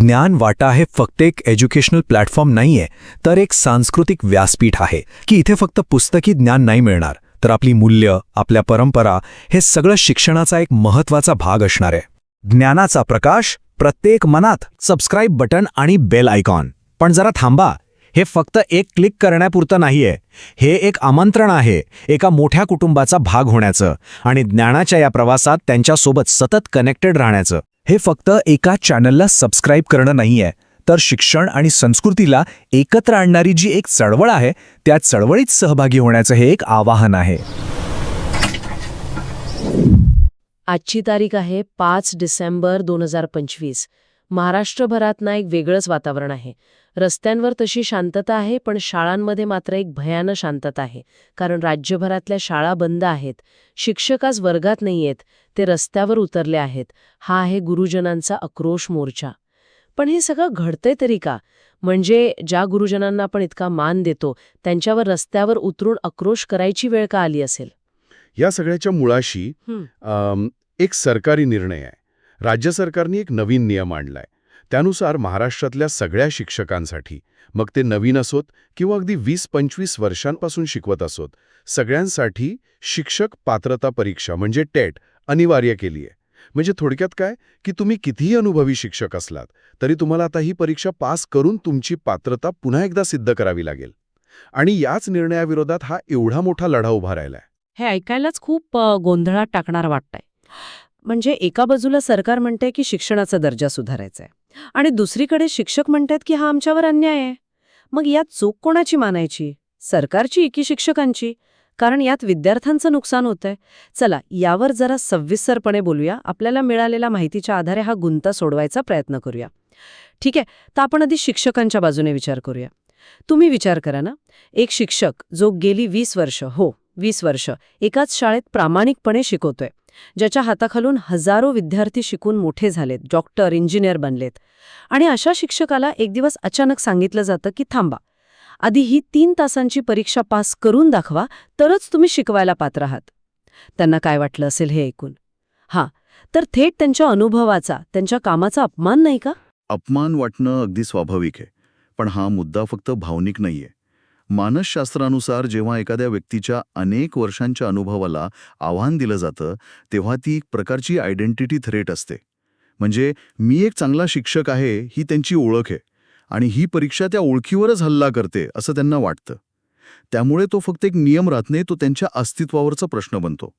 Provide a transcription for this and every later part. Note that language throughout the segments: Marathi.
ज्ञान वाटा हे फक्त एक एज्युकेशनल प्लॅटफॉर्म नाहीये तर एक सांस्कृतिक व्यासपीठ आहे की इथे फक्त पुस्तकी ज्ञान नाही मिळणार तर आपली मूल्य आपल्या परंपरा हे सगळं शिक्षणाचा एक महत्त्वाचा भाग असणार आहे. ज्ञानाचा प्रकाश प्रत्येक मनात सबस्क्राईब बटन आणि बेल आयकॉन पण जरा थांबा हे फक्त एक क्लिक करण्यापुरतं नाहीये हे एक आमंत्रण आहे एका मोठ्या कुटुंबाचा भाग होण्याचं आणि ज्ञानाच्या या प्रवासात त्यांच्यासोबत सतत कनेक्टेड राहण्याचं. हे फक्त एका चॅनलला सबस्क्राईब करणं नाहीये तर शिक्षण आणि संस्कृतीला एकत्र आणणारी जी एक चळवळ आहे त्या चळवळीत सहभागी होण्याचं हे एक आवाहन आहे. आजची तारीख आहे पाच डिसेंबर दोन हजार पंचवीस. महाराष्ट्रभरात ना एक वेगळंच वातावरण आहे. रस्त्यांवर तशी शांतता आहे पण शाळांमध्ये मात्र एक भयान शांतता आहे. कारण राज्यभरातल्या शाळा बंद आहेत. शिक्षक आज वर्गात नाहीयेत. ते रस्त्यावर उतरले आहेत. हा आहे गुरुजनांचा आक्रोश मोर्चा. पण हे सगळं घडतंय तरी का? म्हणजे ज्या गुरुजनांना आपण इतका मान देतो त्यांच्यावर रस्त्यावर उतरून आक्रोश करायची वेळ का आली असेल? या सगळ्याच्या मुळाशी एक सरकारी निर्णय आहे. राज्य सरकारने एक नवीन नियम आणलाय. त्यानुसार महाराष्ट्रातल्या सगळ्या शिक्षकांसाठी मग ते नवीन असोत किंवा अगदी वीस पंचवीस वर्षांपासून शिकवत असोत सगळ्यांसाठी शिक्षक पात्रता परीक्षा म्हणजे टेट अनिवार्य केली आहे म्हणजे थोडक्यात काय? की तुम्ही कितीही अनुभवी शिक्षक असलात तरी तुम्हाला आता ही परीक्षा पास करून तुमची पात्रता पुन्हा एकदा सिद्ध करावी लागेल. आणि याच निर्णयाविरोधात हा एवढा मोठा लढा उभा राहिलाय. हे ऐकायलाच खूप गोंधळात टाकणार वाटतंय. म्हणजे एका बाजूला सरकार म्हणते की शिक्षणाचा दर्जा सुधारायचा आहे आणि दुसरीकडे शिक्षक म्हणतात की हा आमच्यावर अन्याय आहे. मग यात चूक कोणाची मानायची? सरकारची की शिक्षकांची? कारण यात विद्यार्थ्यांचं नुकसान होतंय. चला यावर जरा सविस्तरपणे बोलूया. आपल्याला मिळालेल्या माहितीच्या आधारे हा गुंता सोडवायचा प्रयत्न करूया. ठीक आहे तर आपण आधी शिक्षकांच्या बाजूने विचार करूया. तुम्ही विचार करा ना. एक शिक्षक जो गेली वीस वर्ष हो वीस वर्ष. एकाच शाळेत प्रामाणिकपणे शिकवतोय. ज्याच्या हाताखालून हजारो विद्यार्थी शिकून मोठे झालेत डॉक्टर इंजिनियर बनलेत. आणि अशा शिक्षकाला एक दिवस अचानक सांगितलं जातं की थांबा. आधी ही तीन तासांची परीक्षा पास करून दाखवा तरच तुम्ही शिकवायला पात्र आहात. त्यांना काय वाटलं असेल हे ऐकून? हां तर थेट त्यांच्या अनुभवाचा त्यांच्या कामाचा अपमान नाही का? अपमान वाटणं अगदी स्वाभाविक आहे. पण हा मुद्दा फक्त भावनिक नाहीये. मानसशास्त्रानुसार जेव्हा एखाद्या व्यक्तीच्या अनेक वर्षांच्या अनुभवाला आव्हान दिलं जातं तेव्हा ती एक प्रकारची आयडेंटिटी थ्रेट असते. म्हणजे मी एक चांगला शिक्षक आहे ही त्यांची ओळख आहे आणि ही परीक्षा त्या ओळखीवरच हल्ला करते असं त्यांना वाटतं. त्यामुळे तो फक्त एक नियम राहत नाही तो त्यांच्या अस्तित्वावरचा प्रश्न बनतो.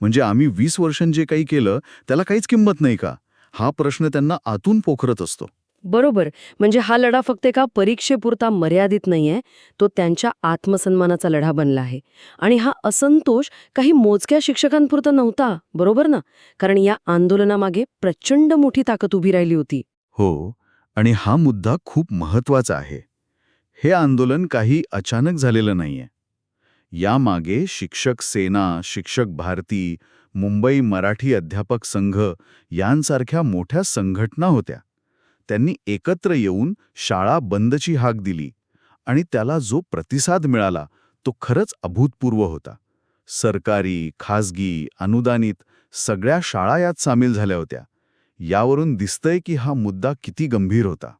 म्हणजे आम्ही वीस वर्षां जे काही केलं त्याला काहीच किंमत नाही का? हा प्रश्न त्यांना आतून पोखरत असतो. बरोबर. म्हणजे हा लढा फक्त एका परीक्षेपुरता मर्यादित नाहीये तो त्यांच्या आत्मसन्मानाचा लढा बनला आहे. आणि हा असंतोष काही मोजक्या शिक्षकांपुरता नव्हता बरोबर ना? कारण या आंदोलनामागे प्रचंड मोठी ताकद उभी राहिली होती. हो आणि हा मुद्दा खूप महत्त्वाचा आहे. हे आंदोलन काही अचानक झालेलं नाहीये. यामागे शिक्षक सेना शिक्षक भारती मुंबई मराठी अध्यापक संघ यांसारख्या मोठ्या संघटना होत्या. त्यांनी एकत्र येऊन शाळा बंदची हाक दिली आणि त्याला जो प्रतिसाद मिळाला तो खरंच अभूतपूर्व होता. सरकारी खासगी अनुदानित सगळ्या शाळा यात सामील झाल्या होत्या. यावरून दिसतंय की हा मुद्दा किती गंभीर होता.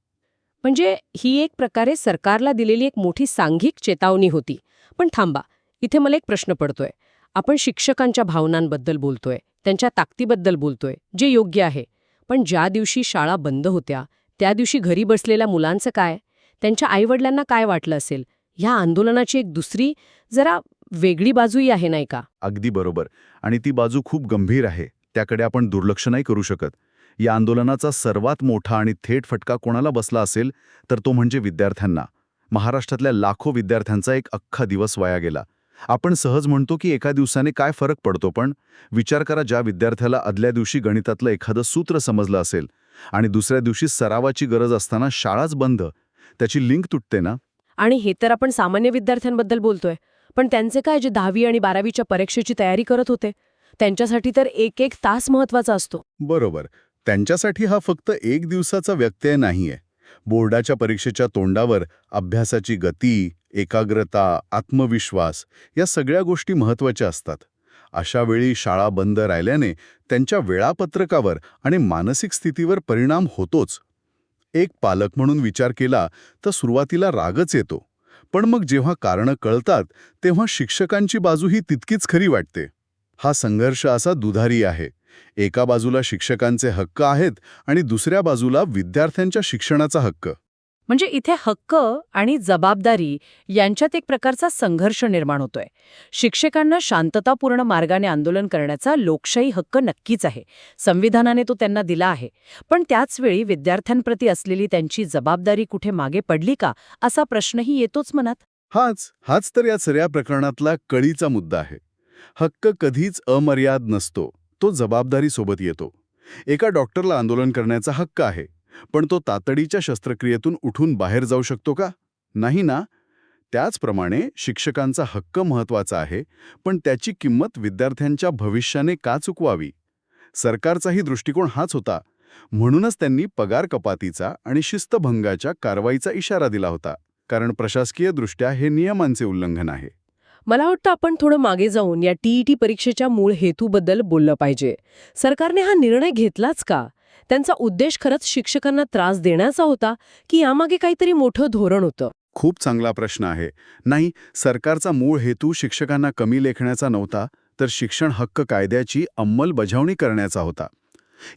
म्हणजे ही एक प्रकारे सरकारला दिलेली एक मोठी सांघिक चेतावणी होती. पण थांबा इथे मला एक प्रश्न पडतोय. आपण शिक्षकांच्या भावनांबद्दल बोलतोय त्यांच्या ताकदीबद्दल बोलतोय जे योग्य आहे. पण ज्या दिवशी शाळा बंद होत्या त्या दिवशी घरी बसलेल्या मुलांचं काय? त्यांच्या आईवडिलांना काय वाटलं असेल? ह्या आंदोलनाची एक दुसरी जरा वेगळी बाजूही आहे नाही का? अगदी बरोबर. आणि ती बाजू खूप गंभीर आहे. त्याकडे आपण दुर्लक्ष नाही करू शकत. या आंदोलनाचा सर्वात मोठा आणि थेट फटका कोणाला बसला असेल तर तो म्हणजे विद्यार्थ्यांना. महाराष्ट्रातल्या लाखो विद्यार्थ्यांचा एक अख्खा दिवस वाया गेला. आपण सहज म्हणतो की एका दिवसाने काय फरक पडतो पण विचार करा ज्या विद्यार्थ्याला आदल्या दिवशी गणितातलं एखादं सूत्र समजलं असेल आणि दुसऱ्या दिवशी सरावाची गरज असताना शाळाच बंद. त्याची लिंक तुटते ना? आणि हे तर आपण सामान्य विद्यार्थ्यांबद्दल बोलतोय पण त्यांचे काय जे दहावी आणि बारावीच्या परीक्षेची तयारी करत होते? त्यांच्यासाठी तर एक एक तास महत्त्वाचा असतो. बरोबर. त्यांच्यासाठी हा फक्त एक दिवसाचा व्यत्यय नाहीये. बोर्डाच्या परीक्षेच्या तोंडावर अभ्यासाची गती एकाग्रता आत्मविश्वास या सगळ्या गोष्टी महत्त्वाच्या असतात. अशा वेळी शाळा बंद राहिल्याने त्यांच्या वेळापत्रकावर आणि मानसिक स्थितीवर परिणाम होतोच. एक पालक म्हणून विचार केला तर सुरुवातीला रागच येतो. पण मग जेव्हा कारणं कळतात तेव्हा शिक्षकांची बाजूही तितकीच खरी वाटते. हा संघर्ष असा दुधारी आहे. एका बाजूला शिक्षकांचे हक्क आहेत आणि दुसऱ्या बाजूला विद्यार्थ्यांच्या शिक्षणाचा हक्क. म्हणजे इथे हक्क आणि जबाबदारी यांच्यात एक प्रकारचा संघर्ष निर्माण होतोय. शिक्षकांना शांततापूर्ण मार्गाने आंदोलन करण्याचा लोकशाही हक्क नक्कीच आहे. संविधानाने तो त्यांना दिला आहे. पण त्याचवेळी विद्यार्थ्यांप्रती असलेली त्यांची जबाबदारी कुठे मागे पडली का असा प्रश्नही येतोच मनात? हाच हाच तर या सगळ्या प्रकरणातला कळीचा मुद्दा आहे. हक्क कधीच अमर्याद नसतो. तो जबाबदारीसोबत येतो. एका डॉक्टरला आंदोलन करण्याचा हक्क आहे. पण तो तातडीच्या शस्त्रक्रियेतून उठून बाहेर जाऊ शकतो का? नाही ना. त्याचप्रमाणे शिक्षकांचा हक्क महत्त्वाचा आहे पण त्याची किंमत विद्यार्थ्यांच्या भविष्याने का चुकवावी? सरकारचाही दृष्टिकोन हाच होता. म्हणूनच त्यांनी पगार कपातीचा आणि शिस्तभंगाच्या कारवाईचा इशारा दिला होता कारण प्रशासकीयदृष्ट्या हे नियमांचे उल्लंघन आहे. मला वाटतं आपण थोडं मागे जाऊन या टीईटी परीक्षेच्या मूळ हेतूबद्दल बोललं पाहिजे. सरकारने हा निर्णय घेतलाच का? त्यांचा उद्देश खरंच शिक्षकांना त्रास देण्याचा होता की यामागे काहीतरी मोठं धोरण होतं? खूप चांगला प्रश्न आहे. नाही सरकारचा मूळ हेतू शिक्षकांना कमी लेखण्याचा नव्हता तर शिक्षण हक्क कायद्याची अंमलबजावणी करण्याचा होता.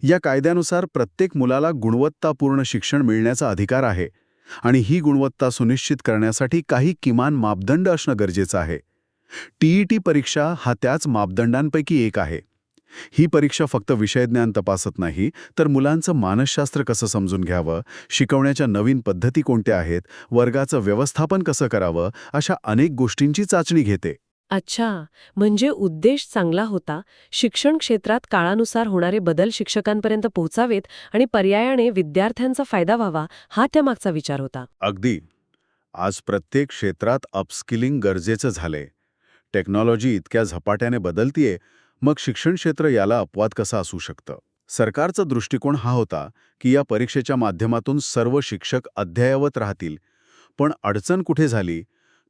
या कायद्यानुसार प्रत्येक मुलाला गुणवत्तापूर्ण शिक्षण मिळण्याचा अधिकार आहे आणि ही गुणवत्ता सुनिश्चित करण्यासाठी काही किमान मापदंड असणं गरजेचं आहे. टीईटी परीक्षा हा त्याच मापदंडांपैकी एक आहे. ही परीक्षा फक्त विषयज्ञान तपासत नाही तर मुलांचं मानसशास्त्र कसं समजून घ्यावं शिकवण्याच्या नवीन पद्धती कोणत्या आहेत वर्गाचं व्यवस्थापन कसं करावं अशा अनेक गोष्टींची चाचणी घेते. अच्छा म्हणजे उद्देश चांगला होता शिक्षण क्षेत्रात काळानुसार होणारे बदल शिक्षकांपर्यंत पोहोचावेत आणि पर्यायाने विद्यार्थ्यांचा फायदा व्हावा हा त्यामागचा विचार होता. अगदी. आज प्रत्येक क्षेत्रात अपस्किलिंग गरजेचं झालंय. टेक्नॉलॉजी इतक्या झपाट्याने बदलतीये मग शिक्षण क्षेत्र याला अपवाद कसा असू शकतं? सरकारचा दृष्टिकोन हा होता की या परीक्षेच्या माध्यमातून सर्व शिक्षक अद्ययावत राहतील. पण अडचण कुठे झाली?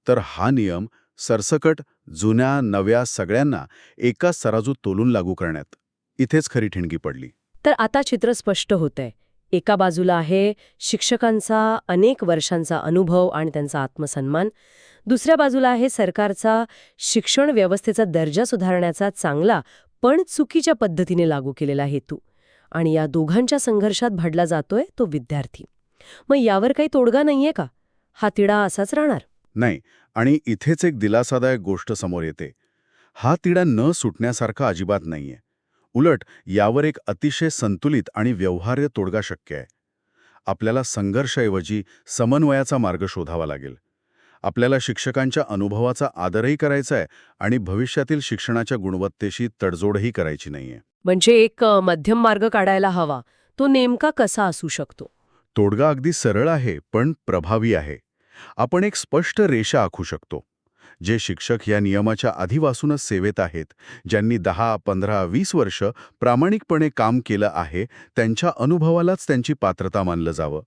तर हा नियम सरसकट जुन्या नव्या सगळ्यांना एकाच सराजूत तोलून लागू करण्यात. इथेच खरी ठिणगी पडली. तर आता चित्र स्पष्ट होतंय. एका बाजूला आहे शिक्षकांचा अनेक वर्षांचा अनुभव आणि त्यांचा आत्मसन्मान. दुसऱ्या बाजूला आहे सरकारचा शिक्षण व्यवस्थेचा दर्जा सुधारण्याचा चांगला पण चुकीच्या पद्धतीने लागू केलेला हेतू आणि या दोघांच्या संघर्षात भडला जातोय तो विद्यार्थी. मग यावर काही तोडगा नाहीये का? हा तिढा असाच राहणार? नाही आणि इथेच एक दिलासादायक गोष्ट समोर येते. हा तिढा न सुटण्यासारखा अजिबात नाहीये. उलट यावर एक अतिशय संतुलित आणि व्यवहार्य तोडगा शक्य आहे. आपल्याला संघर्षाऐवजी समन्वयाचा मार्ग शोधावा लागेल. आपल्याला शिक्षकांच्या अनुभवाचा आदरही करायचा आहे आणि भविष्यातील शिक्षणाच्या गुणवत्तेशी तडजोडही करायची नाहीये. म्हणजे एक मध्यम मार्ग काढायला हवा. तो नेमका कसा असू शकतो? तोडगा अगदी सरळ आहे पण प्रभावी आहे. आपण एक स्पष्ट रेषा आखू शकतो. जे शिक्षक या नियमाच्या आधीपासूनच सेवेत आहेत ज्यांनी दहा पंधरा वीस वर्ष प्रामाणिकपणे काम केलं आहे त्यांच्या अनुभवालाच त्यांची पात्रता मानलं जावं.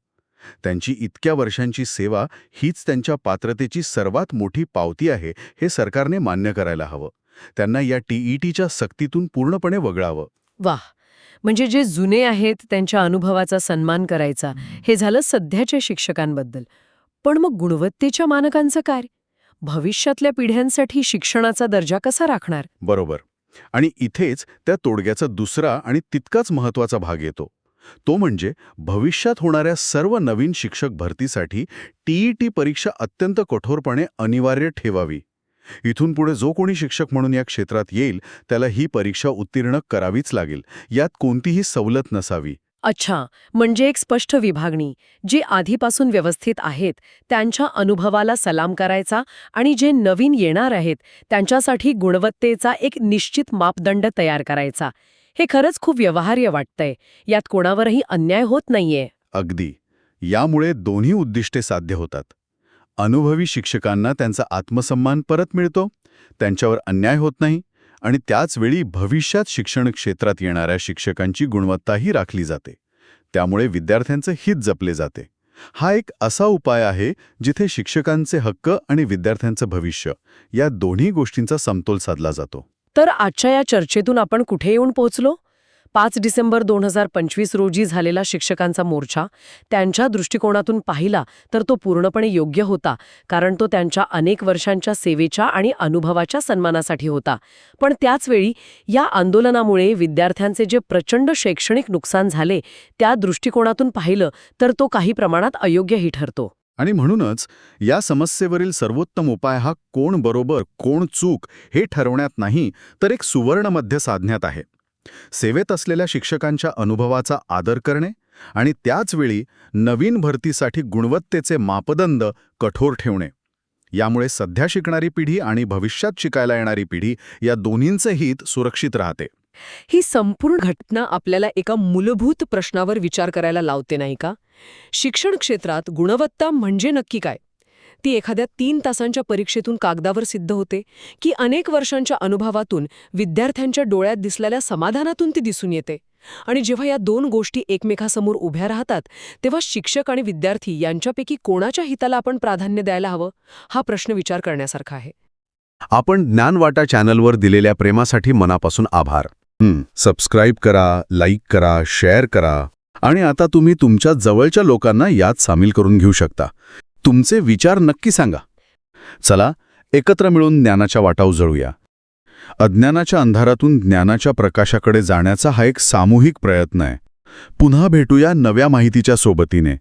त्यांची इतक्या वर्षांची सेवा हीच त्यांच्या पात्रतेची सर्वात मोठी पावती आहे हे सरकारने मान्य करायला हवं. त्यांना या टीईटीच्या सक्तीतून पूर्णपणे वगळावं. वाह! म्हणजे जे जुने आहेत त्यांच्या अनुभवाचा सन्मान करायचा हे झालं सध्याच्या शिक्षकांबद्दल. पण मग गुणवत्तेच्या मानकांचं काय? भविष्यातल्या पिढ्यांसाठी शिक्षणाचा दर्जा कसा राखणार? बरोबर. आणि इथेच त्या तोडग्याचा दुसरा आणि तितकाच महत्त्वाचा भाग येतो. तो म्हणजे भविष्यात होणाऱ्या सर्व नवीन शिक्षक भरतीसाठी टीईटी परीक्षा अत्यंत कठोरपणे अनिवार्य ठेवावी. इथून पुढे जो कोणी शिक्षक म्हणून या क्षेत्रात येईल त्याला ही परीक्षा उत्तीर्ण करावीच लागेल. यात कोणतीही सवलत नसावी. अच्छा म्हणजे एक स्पष्ट विभागणी जे आधीपासून व्यवस्थित आहेत त्यांच्या अनुभवाला सलाम करायचा आणि जे नवीन येणार आहेत त्यांच्यासाठी गुणवत्तेचा एक निश्चित मापदंड तयार करायचा. हे खरंच खूप व्यवहार्य वाटतंय यात कोणावरही अन्याय होत नाहीये. अगदी. यामुळे दोन्ही उद्दिष्टे साध्य होतात. अनुभवी शिक्षकांना त्यांचा आत्मसन्मान परत मिळतो त्यांच्यावर अन्याय होत नाही आणि त्याचवेळी भविष्यात शिक्षण क्षेत्रात येणाऱ्या शिक्षकांची गुणवत्ताही राखली जाते. त्यामुळे विद्यार्थ्यांचं हित जपले जाते. हा एक असा उपाय आहे जिथे शिक्षकांचे हक्क आणि विद्यार्थ्यांचं भविष्य या दोन्ही गोष्टींचा समतोल साधला जातो. तर आजच्या या चर्चेतून आपण कुठे येऊन पोहोचलो? पाच डिसेंबर दोन हजार पंचवीस रोजी झालेला शिक्षकांचा मोर्चा त्यांच्या दृष्टिकोनातून पाहिला तर तो पूर्णपणे योग्य होता कारण तो त्यांच्या अनेक वर्षांच्या सेवेच्या आणि अनुभवाच्या सन्मानासाठी होता. पण त्याचवेळी या आंदोलनामुळे विद्यार्थ्यांचे जे प्रचंड शैक्षणिक नुकसान झाले त्या दृष्टिकोनातून पाहिलं तर तो काही प्रमाणात अयोग्यही ठरतो. आणि म्हणूनच या समस्येवरील सर्वोत्तम उपाय हा कोण बरोबर कोण चूक हे ठरवण्यात नाही तर एक सुवर्णमध्य साधण्यात आहे. सेवेत असलेल्या शिक्षकांच्या अनुभवाचा आदर करणे आणि त्याचवेळी नवीन भरतीसाठी गुणवत्तेचे मापदंड कठोर ठेवणे. यामुळे सध्या शिकणारी पिढी आणि भविष्यात शिकायला येणारी पिढी या दोन्हींचे हित सुरक्षित राहते. ही संपूर्ण घटना आपल्याला एका मूलभूत प्रश्नावर विचार करायला लावते नाही का? शिक्षण क्षेत्रात गुणवत्ता म्हणजे नक्की काय? ती एखाद्या तीन तासांच्या परीक्षेतून कागदावर सिद्ध होते की अनेक वर्षांच्या अनुभवातून विद्यार्थ्यांच्या डोळ्यात दिसलेल्या समाधानातून ती दिसून येते. आणि जेव्हा या दोन गोष्टी एकमेकासमोर उभ्या राहतात तेव्हा शिक्षक आणि विद्यार्थी यांच्यापैकी कोणाच्या हिताला आपण प्राधान्य द्यायला हवं हा प्रश्न विचार करण्यासारखा आहे. आपण ज्ञानवाटा चॅनलवर दिलेल्या प्रेमासाठी मनापासून आभार. सबस्क्राईब करा लाईक करा शेअर करा आणि आता तुम्ही तुमच्या जवळच्या लोकांना यात सामील करून घेऊ शकता. तुमचे विचार नक्की सांगा. चला एकत्र मिळून ज्ञानाच्या वाटा उजळूया अज्ञानाच्या अंधारातून ज्ञानाच्या प्रकाशाकडे जाण्याचा हा एक सामूहिक प्रयत्न आहे. पुन्हा भेटूया नव्या माहितीच्या सोबतीने.